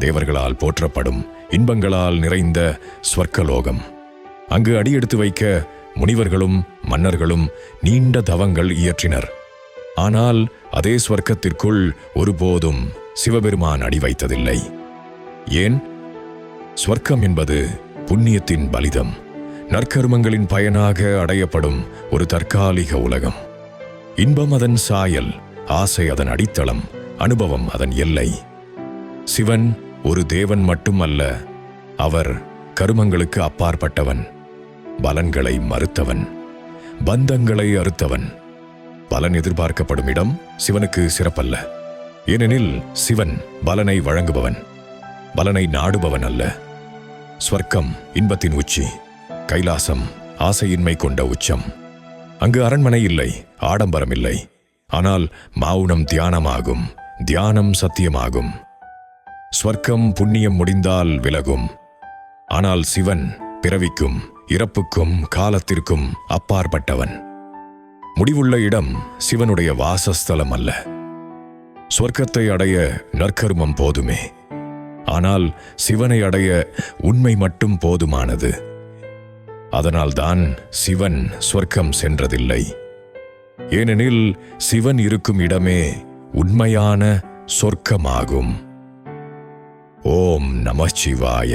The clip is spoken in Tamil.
தேவர்களால் போற்றப்படும் இன்பங்களால் நிறைந்த ஸ்வர்க்கலோகம். அங்கு அடியெடுத்து வைக்க முனிவர்களும் மன்னர்களும் நீண்ட தவங்கள் இயற்றினர். ஆனால் அதே ஸ்வர்க்கத்திற்குள் ஒருபோதும் சிவபெருமான் அடி வைத்ததில்லை. ஏன்? ஸ்வர்க்கம் என்பது புண்ணியத்தின் பலிதம். நற்கருமங்களின் பயனாக அடையப்படும் ஒரு தற்காலிக உலகம். இன்பம் அதன் சாயல் ஆசை அதன் அடித்தளம் அனுபவம் அதன் எல்லை. சிவன் ஒரு தேவன் மட்டுமல்ல அவர் கருமங்களுக்கு அப்பாற்பட்டவன் பலன்களை மறுத்தவன் பந்தங்களை அறுத்தவன். பலன் எதிர்பார்க்கப்படும் இடம் சிவனுக்கு சிறப்பல்ல. ஏனெனில் சிவன் பலனை வழங்குபவன் பலனை நாடுபவன் அல்ல. ஸ்வர்க்கம் இன்பத்தின் உச்சி கைலாசம் ஆசையின்மை கொண்ட உச்சம். அங்கு அரண்மனை இல்லை ஆடம்பரம் இல்லை. ஆனால் மௌனம் தியானமாகும் தியானம் சத்தியமாகும். ஸ்வர்க்கம் புண்ணியம் முடிந்தால் விலகும். ஆனால் சிவன் பிறவிக்கும் இறப்புக்கும் காலத்திற்கும் அப்பாற்பட்டவன். முடிவுள்ள இடம் சிவனுடைய வாசஸ்தலம் அல்ல. சொர்க்கத்தை அடைய நற்கருமம் போதுமே. ஆனால் சிவனை அடைய உண்மை மட்டும் போதுமானது. அதனால்தான் சிவன் சொர்க்கம் சென்றதில்லை. ஏனெனில் சிவன் இருக்கும் இடமே உண்மையான சொர்க்கமாகும். ஓம் நம சிவாய